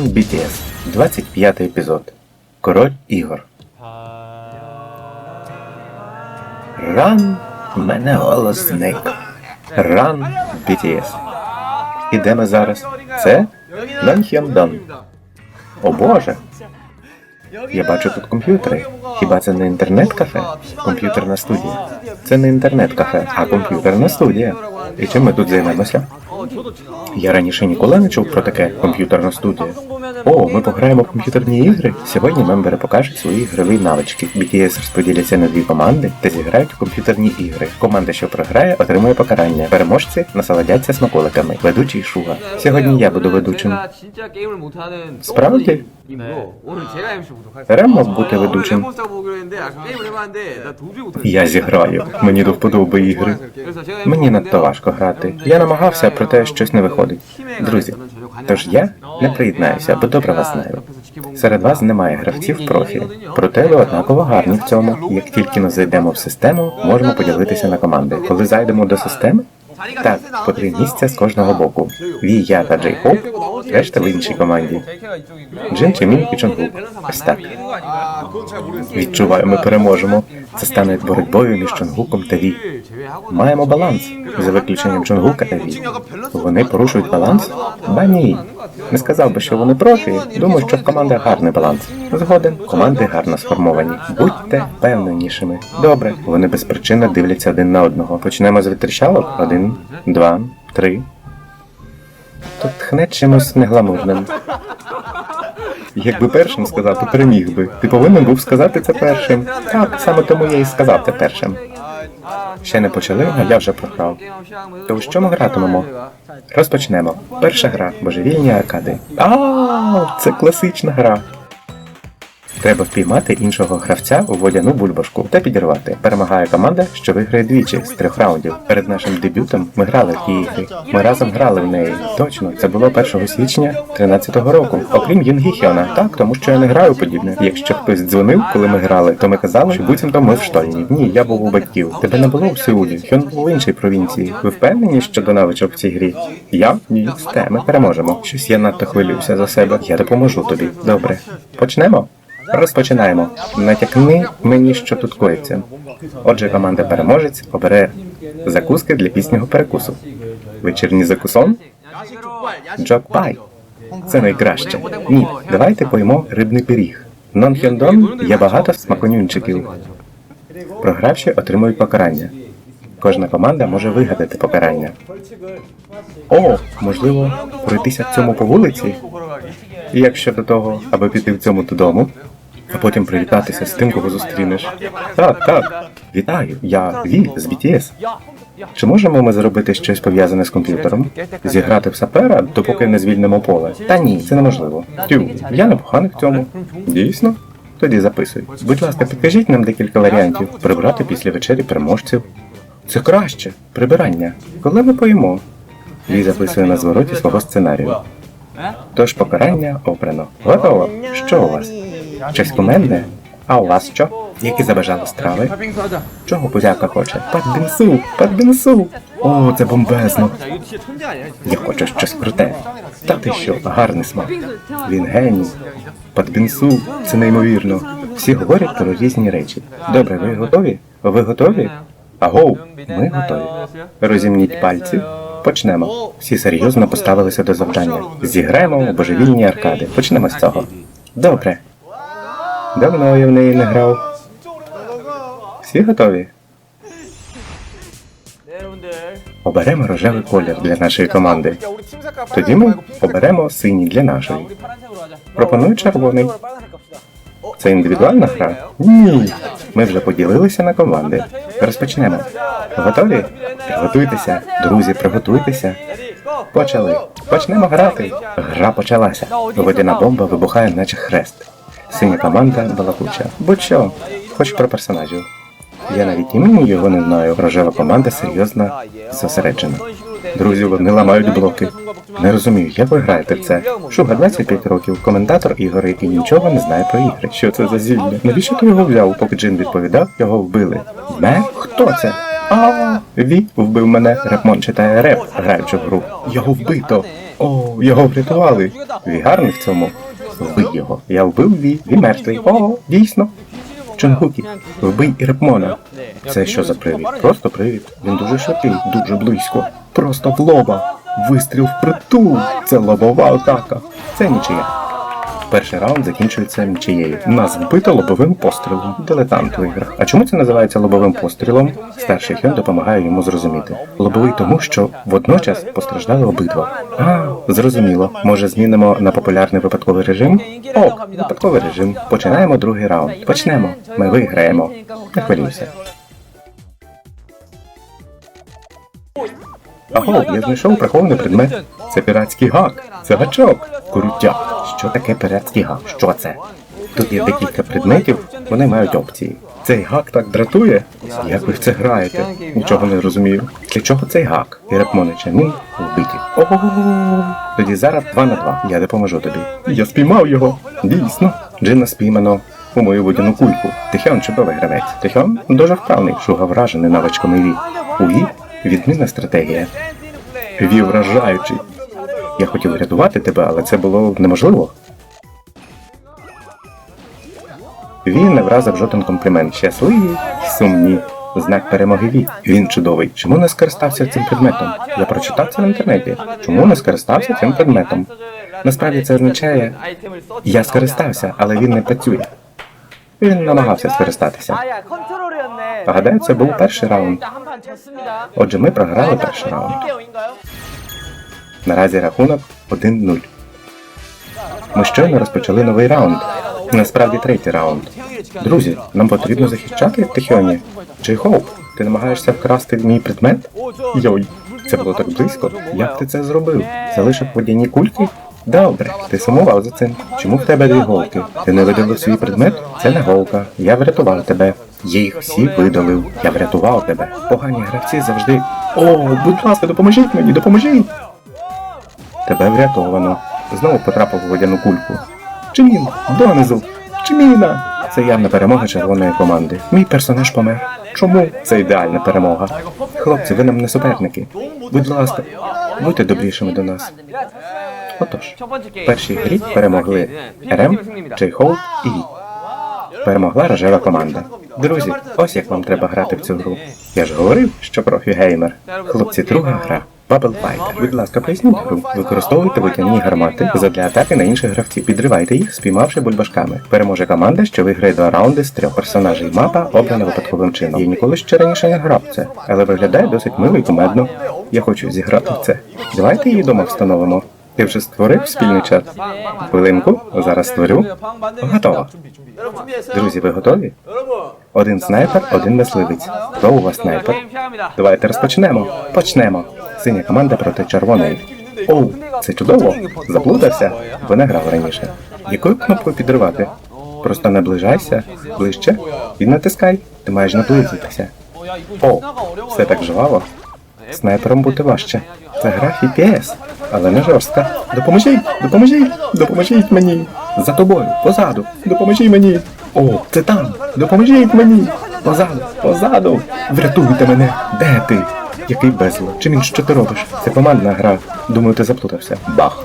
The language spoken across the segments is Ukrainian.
Run BTS, 25 епізод. Король ігор. Run, мене голос зник. Run BTS. І де ми зараз? Це Нанхьондан. О боже! Я бачу тут комп'ютери. Хіба це не інтернет-кафе? Комп'ютерна студія. Це не інтернет-кафе, а комп'ютерна студія. І чим ми тут займемося? Я раніше ніколи не чув про таке комп'ютерна студія. О, ми пограємо в комп'ютерні ігри. Сьогодні мембери покажуть свої ігрові навички. BTS розподіляться на дві команди та зіграють в комп'ютерні ігри. Команда, що програє, отримує покарання. Переможці насолодяться смаколиками. Ведучий Шуга. Сьогодні я буду ведучим. справді? Рем мав бути ведучим. Я зіграю. Мені до вподоби ігри. Мені надто важко грати. Я намагався, проте щось не виходить. Друзі, тож я не приєднаюся, бо добре вас знаю. Серед вас немає гравців профі, проте ви однаково гарні в цьому. Як тільки ми зайдемо в систему, можемо поділитися на команди. Коли зайдемо до системи, так, по три місця з кожного боку. Ві, я та Джей Хоуп, решта в іншій команді. Джин, Чимін і Чонгук. Ось так. Відчуваю, ми переможемо. Це стане боротьбою між Чонгуком та Ві. Маємо баланс, за виключенням Чонгука та Ві. Вони порушують баланс? Ба ні. Не сказав би, що вони профі. Думаю, що в командах гарний баланс. Згоден, команди гарно сформовані. Будьте впевненішими. Добре, вони безпричинно дивляться один на одного. Почнемо з витріщалок. Один, два, три. Тут тхне чимось негламурним. Якби першим сказав, то переміг би. Ти повинен був сказати це першим. Так, саме тому я і сказав це першим. Ще не почали, а я вже програв. То у що ми гратимемо? Розпочнемо. Перша гра божевільні аркади. А, це класична гра. Треба впіймати іншого гравця у водяну бульбашку та підірвати. Перемагає команда, що виграє двічі з трьох раундів. Перед нашим дебютом ми грали в ті ігри. Ми разом грали в неї. Точно, це було 1 січня 13-го року. Окрім Юнгі Хьона. Так, тому що я не граю подібне. Якщо хтось дзвонив, коли ми грали, то ми казали, що буцімто ми в штольні. Ні, я був у батьків. Тебе не було в Сеулі. Хьон був в іншій провінції. Ви впевнені щодо навичок в цій грі? Я? Ні, сте, ми переможемо. Щось я надто хвилююся за себе. Я допоможу тобі. Добре. Почнемо. Розпочинаємо. Натякни мені, що тут коїться. Отже, команда переможець обере закуски для піснього перекусу. Вечірній закусон? Джок-пай. Це найкраще. Ні, давайте поїмо рибний пиріг. Нонхьондон є багато смаконюнчиків. Програвші отримують покарання. Кожна команда може вигадати покарання. О, можливо, пройтися в цьому по вулиці? І як щодо того, аби піти в цьому додому, а потім привітатися з тим, кого зустрінеш. Так, так. Вітаю, я Ві з BTS. Чи можемо ми зробити щось пов'язане з комп'ютером? Зіграти в сапера, допоки не звільнимо поле? Та ні, це неможливо. Тю, я непоганий в цьому. Дійсно? Тоді записуй. Будь ласка, підкажіть нам декілька варіантів прибрати після вечері переможців. Це краще. Прибирання. Коли ми поїмо? Ві записує на звороті свого сценарію. Тож покарання обрано. Готово. Що у вас? Щось кумедне? А у вас що? Які забажали страви? Чого позяка хоче? Падбінсу! Падбінсу! О, це бомбезно! Я хочу щось круте. Та ти що, гарний смак. Він геній. Падбінсу, це неймовірно. Всі говорять про різні речі. Добре, ви готові? Ви готові? Агоу, ми готові. Розімніть пальці. Почнемо. Всі серйозно поставилися до завдання. Зіграємо у божевільні аркади. Почнемо з цього. Добре. Давно я в неї не грав. Всі готові? Оберемо рожевий колір для нашої команди. Тоді ми оберемо синій для нашої. Пропоную червоний. Це індивідуальна гра? Ні. Ми вже поділилися на команди. Розпочнемо. Готові? Приготуйтеся, друзі, приготуйтеся. Почали. Почнемо грати. Гра почалася. Водяна бомба вибухає, наче хрест. Синя команда балакуча. Будь-що, хоч про персонажів. Я навіть імені його не знаю. Рожева команда серйозно зосереджена. Друзі, вони ламають блоки. Не розумію, як ви граєте в це. Шуга 25 років, коментатор ігор, який нічого не знає про ігри. Що це за зілля? Навіщо ти його взяв? Поки Джин відповідав, його вбили. Ме? Хто це? А, Ві вбив мене. Репмон читає реп, граючи в гру. Його вбито. О, його врятували. Ві гарний в цьому. Вбий його. Я вбив Ві. Він мертвий. О, дійсно. Чонгукі, вбий Ірепмона. Це що за привід? Просто привід. Він дуже швидкий, дуже близько. Просто в лоба. Вистріл в притул. Це лобова атака. Це нічия. Перший раунд закінчується нічиєю. Нас вбито лобовим пострілом. Дилетант в іграх. А чому це називається лобовим пострілом? Старший Хьон допомагає йому зрозуміти. Лобовий тому, що водночас постраждали обидва. А, зрозуміло. Може змінимо на популярний випадковий режим? Ок, випадковий режим. Починаємо другий раунд. Почнемо. Ми виграємо. Не хвилюйся. Аго, я знайшов прихований предмет. Це піратський гак. Це гачок. Крутяк. Що таке піратський гак? Що це? Тут є декілька предметів, вони мають опції. Цей гак так дратує. Як ви в це граєте? Нічого не розумію. Для чого цей гак? І Репмоничанин вбиті. Ого. Тоді зараз два на два. Я допоможу тобі. Я спіймав його. Дійсно. Джина спіймано у мою водяну кульку. Тихьон чудовий гравець. Тихьон дуже вправний, шуга вражений навичками Ві. У відмінна стратегія. Ві вражаючий. Я хотів врятувати тебе, але це було неможливо. Він не вразив жоден комплімент. Щасливі, сумні. Знак перемоги Ві. Він чудовий. Чому не скористався цим предметом? Я прочитав це в інтернеті. Чому не скористався цим предметом? Насправді це означає, я скористався, але він не працює. Він намагався скористатися. Гадаю, це був перший раунд. Отже, ми програли перший раунд. Наразі рахунок 1-0. Ми щойно розпочали новий раунд. Насправді третій раунд. Друзі, нам потрібно захищати Тихіоні. Джей Хоуп, ти намагаєшся вкрасти мій предмет? Йой, це було так близько. Як ти це зробив? Залишив водяні кульки? Добре, ти сумував за цим. Чому в тебе дві голки? Ти не видалив свій предмет? Це не голка. Я врятував тебе. Їх всі видалив. Я врятував тебе. Погані гравці завжди. О, будь ласка, допоможіть мені, допоможіть! Тебе врятовано. Знову потрапив у водяну кульку. Чимін, донизу! Чиміна! Це явна перемога червоної команди. Мій персонаж помер. Чому? Це ідеальна перемога. Хлопці, ви нам не суперники. Будь ласка, будьте добрішими до нас. Отож, в першій грі перемогли РМ, Джей Хоу і Ві. Перемогла рожева команда. Друзі, ось як вам треба грати в цю гру. Я ж говорив, що профі геймер. Хлопці, друга гра. Bubble Fighter. Будь ласка, поясніть гру. Використовуйте витягні гармати задля атаки на інших гравців. Підривайте їх, спіймавши бульбашками. Переможе команда, що виграє два раунди з трьох персонажей. Мапа обрана випадковим чином. Я ніколи ще раніше не грав це, але виглядає досить мило і кумедно. Я хочу зіграти в це. Давайте її дома встановимо. Ти вже створив спільний чат? Хвилинку, зараз створю. Готово. Друзі, ви готові? Один снайпер, один мисливець. Хто у вас снайпер? Давайте розпочнемо. Почнемо. Синя команда проти червоної. Оу, це чудово. Заплутався, бо не грав раніше. Якою кнопкою підривати? Просто наближайся, ближче і натискай. Ти маєш наблизитися. О, все так жваво. Снайпером бути важче. Це гра FPS, але не жорстка. Допоможіть! Допоможіть! Допоможіть мені! За тобою, позаду! Допоможіть мені! О, це там! Допоможіть мені! Позаду, позаду! Врятуйте мене! Де ти? Який безло? Чим він що ти робиш? Це командна гра. Думаю, ти заплутався. Бах!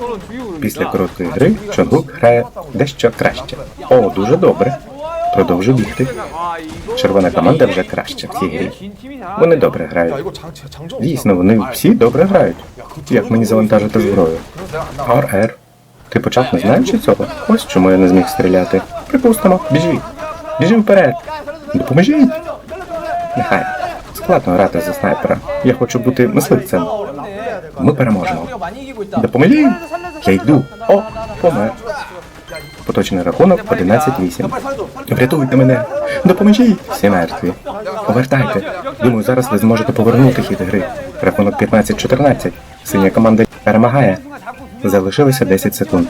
Після короткої гри Чонгук грає дещо краще. О, дуже добре. Продовжу бігти. Червона команда вже краще в цій грі. Вони добре грають. Дійсно, вони всі добре грають. Як мені завантажити зброю? РР. Ти почав не знаючи цього? Ось чому я не зміг стріляти. Припустимо, біжи. Біжи вперед. Допоможіть. Нехай. Складно грати за снайпера. Я хочу бути мисливцем. Ми переможемо. Допоможіть. Я йду. О, помер. Поточний рахунок 11-8. Врятуйте мене! Допоможіть! Всі мертві. Повертайте. Думаю, зараз ви зможете повернути хід гри. Рахунок 15-14. Синя команда перемагає. Залишилося 10 секунд.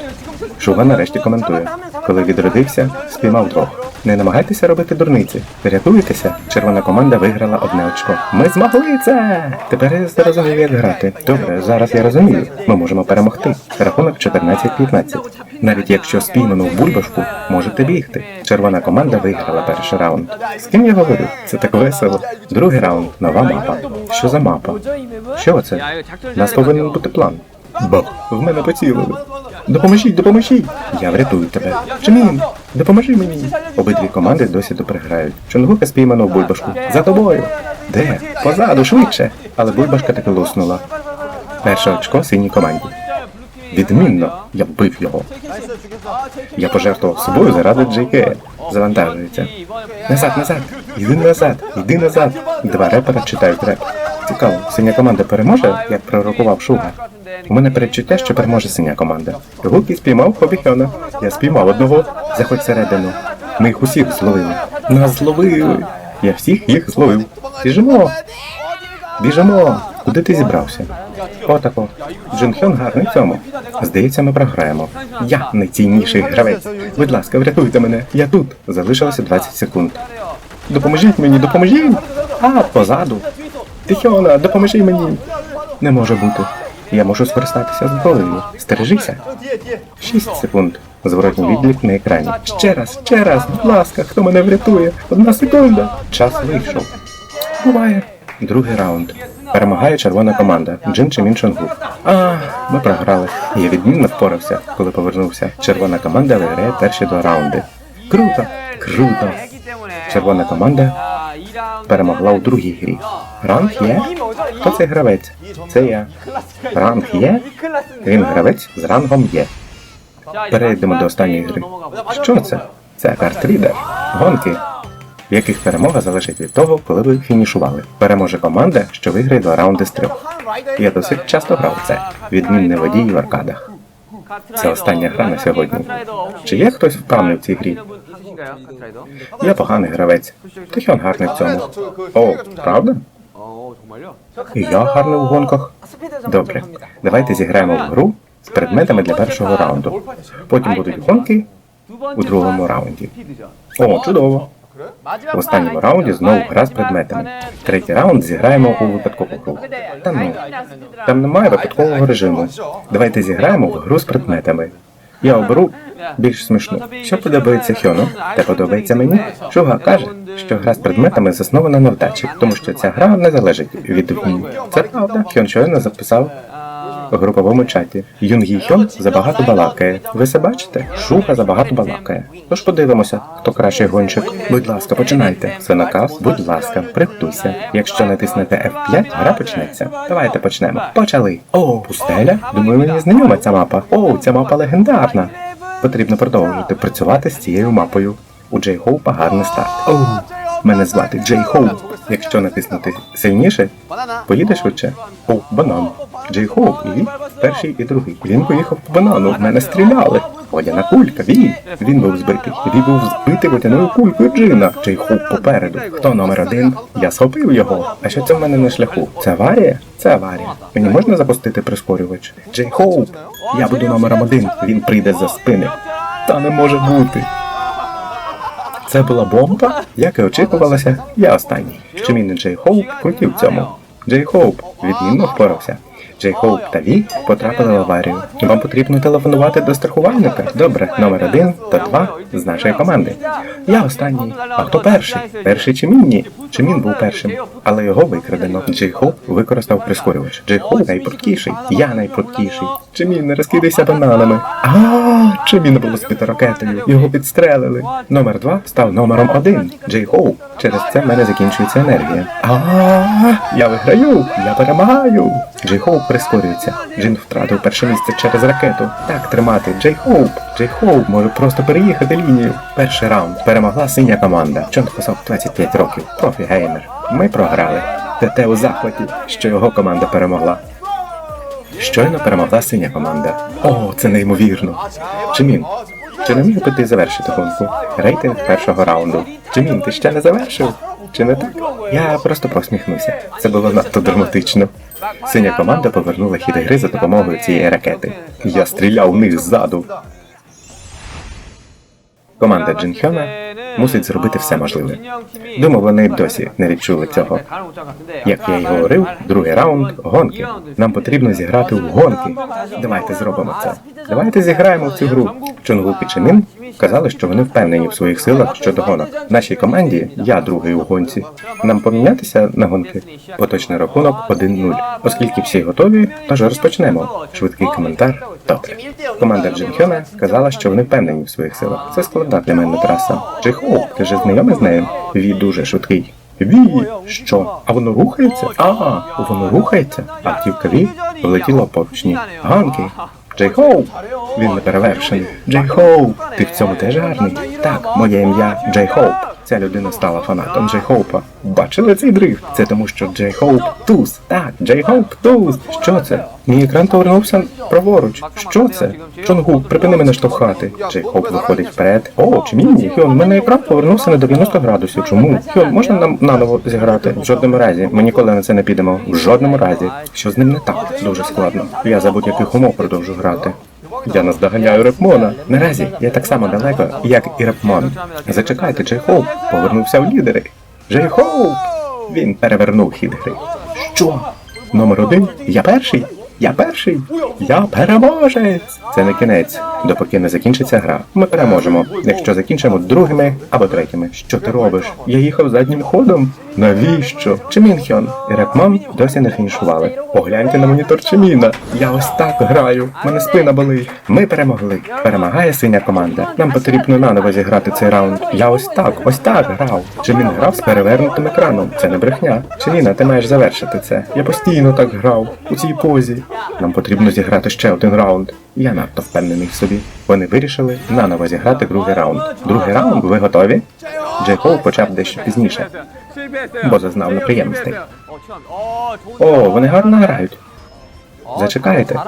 Шуга нарешті коментує. Коли відродився, спіймав двох. Не намагайтеся робити дурниці. Рятуйтеся. Червона команда виграла одне очко. Ми змогли це! Тепер я зрозумів, як грати. Добре, зараз я розумію. Ми можемо перемогти. Рахунок 14-15. Навіть якщо спіймано в бульбашку, можете бігти. Червона команда виграла перший раунд. З ким я говорю? Це так весело. Другий раунд нова мапа. Що за мапа? Що це? Нас повинен бути план. Бах! В мене поцілили. Допоможіть, допоможіть! Я врятую тебе. Чимін, допоможи мені. Обидві команди досі доприграють. Чонгука спіймано в бульбашку. За тобою. Де? Позаду, швидше. Але бульбашка таки луснула. Перше очко синій команді. Відмінно, я вбив його. Я пожертвував собою заради Джейке. Завантажується. Назад, назад! Йди назад, йди назад. Два репера читають реп. Цікаво, синя команда переможе, як пророкував Шуга. У мене передчуття, що переможе синя команда. Гукі спіймав Хобіхьона. Я спіймав одного. Заходь всередину. Ми їх усіх зловили. Нас зловили. Я всіх їх зловив. Біжимо. Біжимо. Куди ти зібрався? Отако. Джин Хьон гарний в цьому. Здається, ми програємо. Я найцінніший гравець. Будь ласка, врятуйте мене. Я тут. Залишилося 20 секунд. Допоможіть мені, допоможіть! А, позаду. Тихіона, допоможи мені. Не може бути. Я можу скористатися зброєю. Стережися. 6 секунд. Зворотній відлік на екрані. Ще раз, ще раз, будь ласка, хто мене врятує? Одна секунда. Час вийшов. Буває. Другий раунд. Перемагає червона команда Джин Чимін Чонгу. А, ми програли. Я відмінно впорався, коли повернувся. Червона команда виграє перші два раунди. Круто! Круто! Червона команда перемогла у другій грі. Ранг є? Хто цей гравець? Це я. Ранг є? Він гравець з рангом є. Перейдемо до останньої гри. Що це? Це картрідер. Гонки, в яких перемога залежить від того, коли ви фінішували. Переможе команда, що виграє два раунди з трьох. Я досить часто грав це. Відмінний водій в аркадах. Це остання гра на сьогодні. Чи є хтось впевнений в цій грі? Я поганий гравець. Тихіон гарний в цьому. О, правда? І я гарний у гонках. Добре, давайте зіграємо в гру з предметами для першого раунду. Потім будуть гонки у другому раунді. О, чудово. В останньому раунді знову гра з предметами. Третій раунд зіграємо у випадкову гру. Та ну, там немає випадкового режиму. Давайте зіграємо в гру з предметами. Я оберу більш смішну. Що подобається Хьону? Те подобається мені. Шуга каже, що гра з предметами заснована на вдачі, тому що ця гра не залежить від вмінь. Це правда. Хьон щойно записав в груповому чаті. Юнгі Хьон забагато балакає. Ви це бачите? Шуга забагато балакає. Тож подивимося, хто кращий гонщик. Будь ласка, починайте. Це наказ, будь ласка, приготуйся. Якщо натиснете F5, гра почнеться. Давайте почнемо. Почали. О, пустеля? Думаю, мені знайома ця мапа. О, ця мапа легендарна. Потрібно продовжити працювати з цією мапою. У Джей Хоупа гарний старт. О, мене звати Джей Хоуп. Якщо натиснути сильніше, поїде швидше. О, банан. Джей Хоуп і він перший і другий. Він поїхав по банану. В мене стріляли. Водяна кулька, він. Він був збитий. Він був збитий водяною кулькою Джина. Джей Хоуп попереду. Хто номер один? Я схопив його. А що це в мене на шляху? Це аварія? Це аварія. Мені можна запустити прискорювач? Джей Хоуп. Я буду номером один. Він прийде за спини. Та не може бути. Це була бомба, як і очікувалося, я останній. Щомінний Джей Хоуп хотів цьому. Джей Хоуп відмінно впорався. Джей Хоуп та Ві потрапили в аварію. Вам потрібно телефонувати до страхувальника. Добре, номер один та два з нашої команди. Я останній. А хто перший? Перший Чимінні. Чимін був першим, але його викрадено. Джей Хоуп використав прискорювач. Джей Хоуп найпруткіший. Я найпруткіший. Чимін не розкидайся бананами. А, Чимін було збито ракетою. Його підстрелили. Номер два став номером один. Джей Хоуп. Через це в мене закінчується енергія. А, я виграю. Я перемагаю. Джей Хоуп прискорюється. Джин втратив перше місце через ракету. Так тримати. Джей Хоуп. Джей Хоуп може просто переїхати лінію. Перший раунд перемогла синя команда. Чон Хосок 25 років. Профі геймер. Ми програли. ТТ у захваті, що його команда перемогла. Щойно перемогла синя команда. О, це неймовірно. Чимін, чи не міг би ти завершити гонку? Рейтинг першого раунду. Чимін, ти ще не завершив? Чи не так? Я просто посміхнуся. Це було надто драматично. Синя команда повернула хід гри за допомогою цієї ракети. Я стріляв в них ззаду. Команда Джинхьона мусить зробити все можливе. Думаю, вони досі не відчули цього. Як я й говорив, другий раунд гонки. Нам потрібно зіграти в гонки. Давайте зробимо це. Давайте зіграємо в цю гру. Чонгук і Чимін казали, що вони впевнені в своїх силах щодо гонок. В нашій команді я другий у гонці. Нам помінятися на гонки. Поточний рахунок 1-0. Оскільки всі готові, тож розпочнемо. Швидкий коментар. Добре. Команда Джин Хьона сказала, що вони впевнені в своїх силах. Це складна для мене траса. Джей Хоу, ти вже знайомий з нею? Ві дуже швидкий. Ві, що? А воно рухається? А, воно рухається. Автівка Ві полетіла поручні. Ганки. Джей Хоу! Він неперевершений. Джей Хоу! Ти в цьому теж гарний? Так, моє ім'я Джей Хоуп. Ця людина стала фанатом Джей Хоупа. Бачили цей дрифт? Це тому, що Джей Хоуп туз. Так, Джей Хоуп туз. Що це? Мій екран повернувся праворуч. Що це? Чонгук, припини мене штовхати. Джей Хоуп виходить вперед. О, чи мені? Хьон, мене екран повернувся на 90 градусів. Чому? Хьон, можна нам наново зіграти? В жодному разі. Ми ніколи на це не підемо. В жодному разі. Що з ним не так? Дуже складно. Я за будь-яких умов продовжу грати. Я наздоганяю Репмона. Наразі я так само далеко, як і Репмон. Зачекайте, Джей Хоуп повернувся в лідери. Джей Хоуп! Він перевернув хід гри. Що? Номер один? Я перший? Я перший? Я переможець! Це не кінець. Допоки не закінчиться гра. Ми переможемо. Якщо закінчимо другими або третіми. Що ти робиш? Я їхав заднім ходом. Навіщо? Чимінхьон і Репмон досі не фінішували. Погляньте на монітор Чиміна. Я ось так граю. Мене спина болить. Ми перемогли. Перемагає синя команда. Нам потрібно наново зіграти цей раунд. Я ось так, ось так грав. Чимін грав з перевернутим екраном. Це не брехня. Чиміна, ти маєш завершити це. Я постійно так грав у цій позі. Нам потрібно зіграти ще один раунд. Я надто впевнений в собі. Вони вирішили наново зіграти другий раунд. Другий раунд, ви готові? Джей Хоу почав дещо пізніше, бо зазнав неприємностей. О, вони гарно грають. Зачекайте.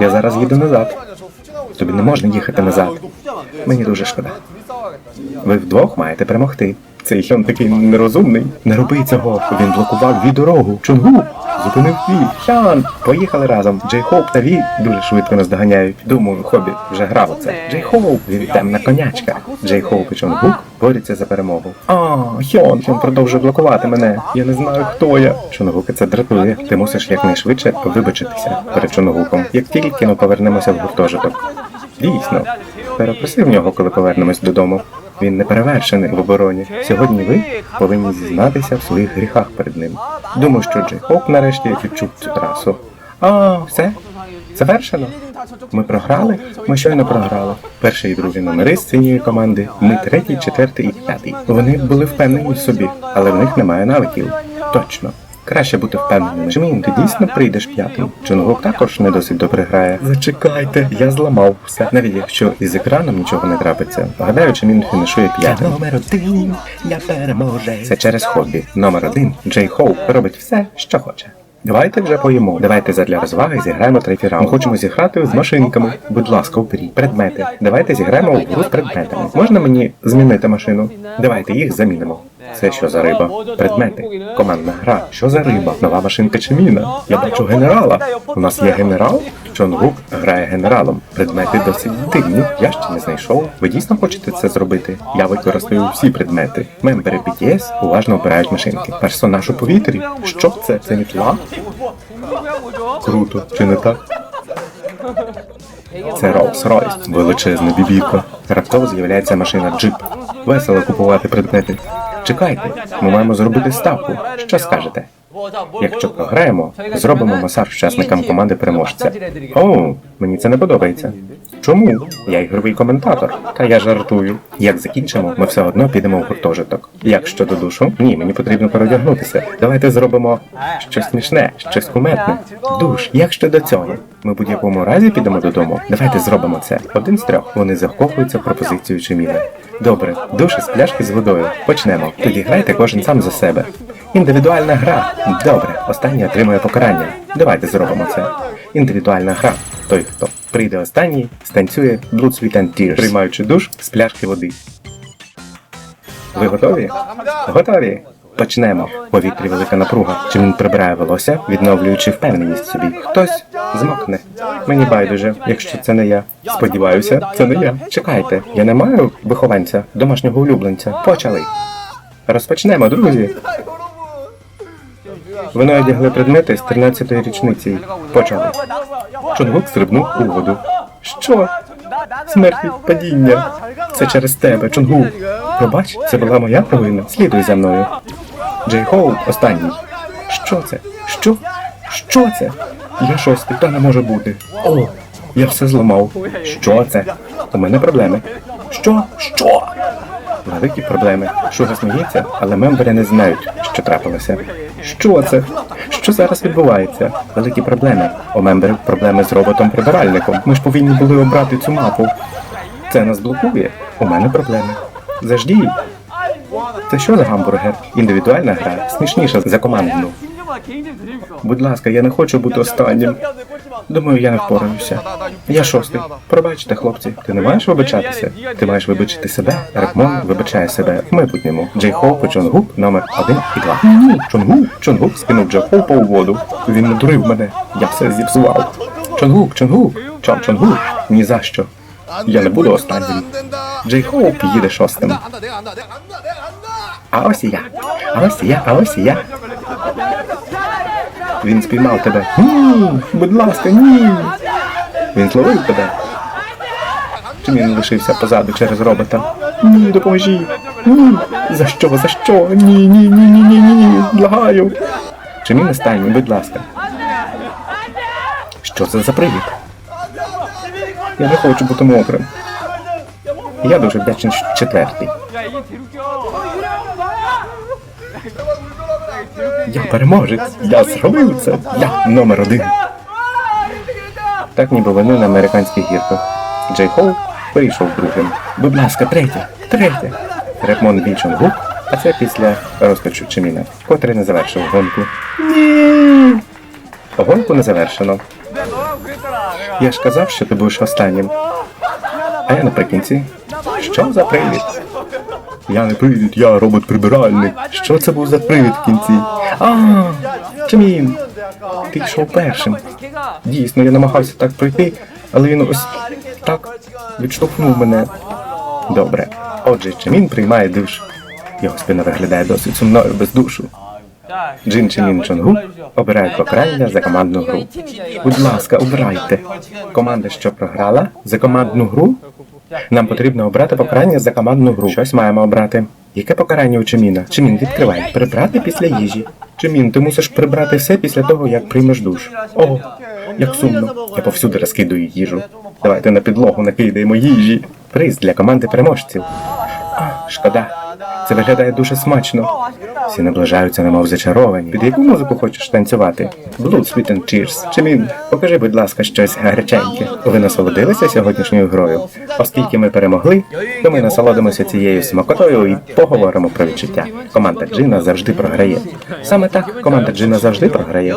Я зараз їду назад. Тобі не можна їхати назад. Мені дуже шкода. Ви вдвох маєте перемогти. Цей Хьон такий нерозумний. Не роби цього. Він блокував Ві дорогу. Чунгу! Зупинив Ві. Хьон! Поїхали разом. Джей Хоуп та Ві дуже швидко наздоганяють. Думаю, Хобі вже грав це. Джей Хоуп, він темна конячка. Джей Хоуп і Чонгук борються за перемогу. А, Хьон, Хьон продовжує блокувати мене. Я не знаю, хто я. Чонгука це дратує. Ти мусиш якнайшвидше вибачитися перед Чонгуком. Як тільки ми повернемося в гуртожиток. Дійсно, перепроси в нього, коли повернемось додому. Він не перевершений в обороні. Сьогодні ви повинні зізнатися в своїх гріхах перед ним. Думаю, що Джей Хоуп нарешті відчув цю трасу. А, все? Завершено? Ми програли? Ми щойно програли. Перший і другий номери з синьої команди. Ми третій, четвертий і п'ятий. Вони були впевнені в собі, але в них немає навиків. Точно. Краще бути впевненим. Чимін, ти дійсно прийдеш п'ятим? Чонгук також не досить добре грає. Зачекайте, я зламав все. Навіть якщо із екраном нічого не трапиться. Гадаю, Чимін фінішує п'ятим. Номер один, я переможе. Це через хобі. Номер один Джей Хоуп робить все, що хоче. Давайте вже поїмо. Давайте задля розваги зіграємо раунд. Ми хочемо зіграти з машинками. Будь ласка, вперіть. Предмети. Давайте зіграємо в гру з предметами. Можна мені змінити машину? Давайте їх замінимо. Це що за риба? Предмети. Командна гра. Що за риба? Нова машинка чи міна? Я бачу генерала. У нас є генерал? Чонгук грає генералом. Предмети досить дивні. Я ще не знайшов. Ви дійсно хочете це зробити? Я використаю всі предмети. Мембери BTS уважно обирають машинки. Персонаж у повітрі. Що це? Це не мітла? Круто, чи не так? Це Rolls-Royce, величезна бібіка. Раптово з'являється машина джип. Весело купувати предмети. Чекайте, ми маємо зробити ставку. Що скажете? Якщо програємо, зробимо масаж учасникам команди переможця. О, мені це не подобається. Чому? Я ігровий коментатор. Та я жартую. Як закінчимо, ми все одно підемо в гуртожиток. Як щодо душу? Ні, мені потрібно переодягнутися. Давайте зробимо щось смішне, щось куметне. Душ, як щодо цього? Ми будь-якому разі підемо додому. Давайте зробимо це. Один з трьох. Вони закохуються в пропозицію Чиміна. Добре, душ із пляшки з водою. Почнемо. Тоді грайте кожен сам за себе. Індивідуальна гра. Добре, останній отримує покарання. Давайте зробимо це. Індивідуальна гра. Той, хто прийде останній, станцює Blood, Sweat and Tears, приймаючи душ з пляшки води. Ви готові? Готові? Почнемо. Повітрі велика напруга. Чи він прибирає волосся, відновлюючи впевненість собі. Хтось змокне. Мені байдуже, якщо це не я. Сподіваюся, це не я. Чекайте, я не маю вихованця, домашнього улюбленця. Почали. Розпочнемо, друзі. Вони одягли предмети з 13-ї річниці. Почали. Чонгук стрибнув у воду. Що? Смерть від падіння. Це через тебе, Чонгук. Пробач, це була моя провина. Слідуй за мною. Джей Хоу останній. Що це? Що? Що це? Я шостий, та не може бути. О, я все зламав. Що це? У мене проблеми. Що? Що? Великі проблеми. Шуга сміється, але мембери не знають, що трапилося. Що це? Що зараз відбувається? Великі проблеми. У мемберів проблеми з роботом-прибиральником. Ми ж повинні були обрати цю мапу. Це нас блокує. У мене проблеми. Заждій. Це що за гамбургер? Індивідуальна гра, смішніша за командну. Будь ласка, я не хочу бути останнім. Думаю, я не впораюся. Я шостий. Пробачте, хлопці. Ти не маєш вибачатися? Ти маєш вибачити себе. Рекмон вибачає себе в майбутньому. Джей Хоуп Чонгук номер один і два. Ні, Чонгук. Чонгук скинув Джей Хоупа у воду. Він надурив мене. Я все зіпсував. Чонгук, Чонгук. Чом Чонгук. Ні за що. Я не буду останнім. Джей Хоуп їде шостим. А ось і я. А ось і я, а ось і я. Він спіймав тебе. Будь ласка, ні. Він зловив тебе. Чи він лишився позаду через робота? Ні, допоможіть. Ні. За що? За що? Ні, ні, ні, ні, ні, ні, ні. Благаю. Чи він останній, будь ласка. Що це за привід? Я не хочу бути мокрим. Я дуже вдячний, четвертий. Я переможець. Я зробив це. Я номер один. Так ніби вони на американських гірках. Джей Хоу вийшов другим. Будь ласка, третє, третє. Рекмон Вічон Гук, а це після розпачу Чиміна, котрий не завершив гонку. Ні. Гонку не завершено. Я ж казав, що ти будеш останнім. А я наприкінці. Що за привід? Я не привід, я робот-прибиральник. Що це був за привід в кінці? А, Чимін, ти йшов першим. Дійсно, я намагався так пройти, але він ось так відштовхнув мене. Добре. Отже, Чимін приймає душ. Його спина виглядає досить сумною без душу. Джин Чимін Чонгу обирає покарання за командну гру. Будь ласка, обирайте. Команда, що програла, за командну гру нам потрібно обрати покарання за командну гру. Щось маємо обрати. Яке покарання у Чиміна? Чимін, відкривай. Прибрати після їжі. Чимін, ти мусиш прибрати все після того, як приймеш душ. О, як сумно. Я повсюди розкидаю їжу. Давайте на підлогу накидаємо їжі. Приз для команди переможців. А, шкода. Це виглядає дуже смачно. Всі наближаються, немов зачаровані. Під яку музику хочеш танцювати? Blood, Sweet and Cheers. Чимін, покажи, будь ласка, щось гаряченьке. Ви насолодилися сьогоднішньою грою? Оскільки ми перемогли, то ми насолодимося цією смакотою і поговоримо про відчуття. Команда Джина завжди програє. Саме так, команда Джина завжди програє.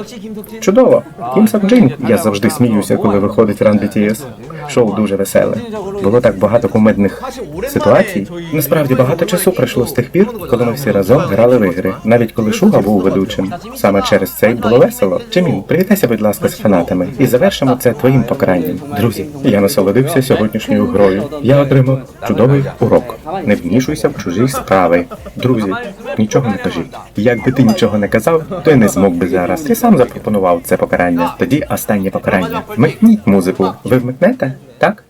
Чудово! Кім Сок Джин. Я завжди сміюся, коли виходить Run BTS. Шоу дуже веселе. Було так багато кумедних ситуацій. Насправді багато часу пройшло з тих пір, коли ми всі разом грали в ігри, навіть коли Шуга був ведучим. Саме через це й було весело. Чимін, привітайся, будь ласка, з фанатами, і завершимо це твоїм покаранням. Друзі, я насолодився сьогоднішньою грою. Я отримав чудовий урок. Не вмішуйся в чужі справи. Друзі, нічого не кажіть. Якби ти нічого не казав, то й не змог би зараз. Ти сам запропонував це покарання. Тоді останнє покарання. Вмикніть музику. Ви вмикнете? Так?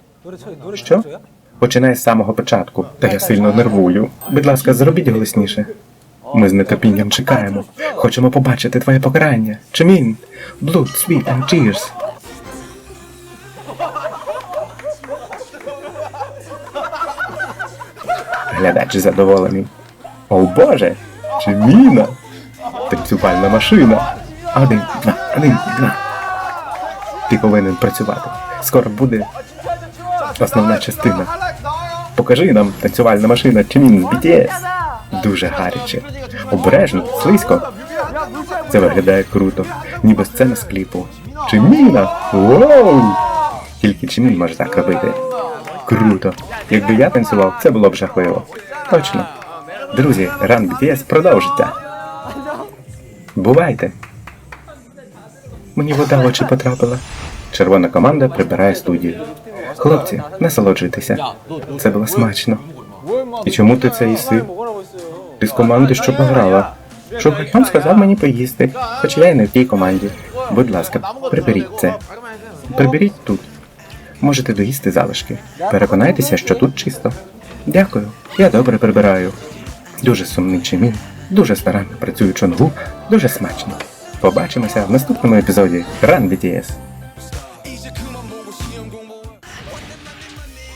Що? Починай з самого початку. Та я сильно нервую. Будь ласка, зробіть голосніше. Ми з нетерпінням чекаємо. Хочемо побачити твоє покарання. Чимін? Blood, sweet and cheers. Глядач задоволений. О боже! Чиміна! Танцювальна машина. Один, два, один, два. Ти повинен працювати. Скоро буде основна частина. Покажи нам танцювальна машина Чимін з BTS. Дуже гаряче. Обережно, слизько. Це виглядає круто, ніби сцена з кліпу. Чиміна! Воу! Тільки Чимін може так робити. Круто. Якби я танцював, це було б жахливо. Точно. Друзі, ран BTS продовжиться. Бувайте. Мені вода в очі потрапила. Червона команда прибирає студію. Хлопці, насолоджуйтеся. Це було смачно. І чому ти це їси? Ти з команди, що пограла. Шухахьон сказав мені поїсти, хоч я й не в тій команді. Будь ласка, приберіть це. Приберіть тут. Можете доїсти залишки. Переконайтеся, що тут чисто. Дякую, я добре прибираю. Дуже сумний Чимін, дуже старанно працюю Чонгу, дуже смачно. Побачимося в наступному епізоді Run BTS.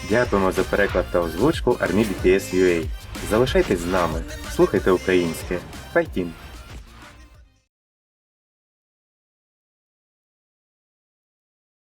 Дякуємо за переклад та озвучку Армі BTS UA. Залишайтесь з нами, слухайте українське. Файтін!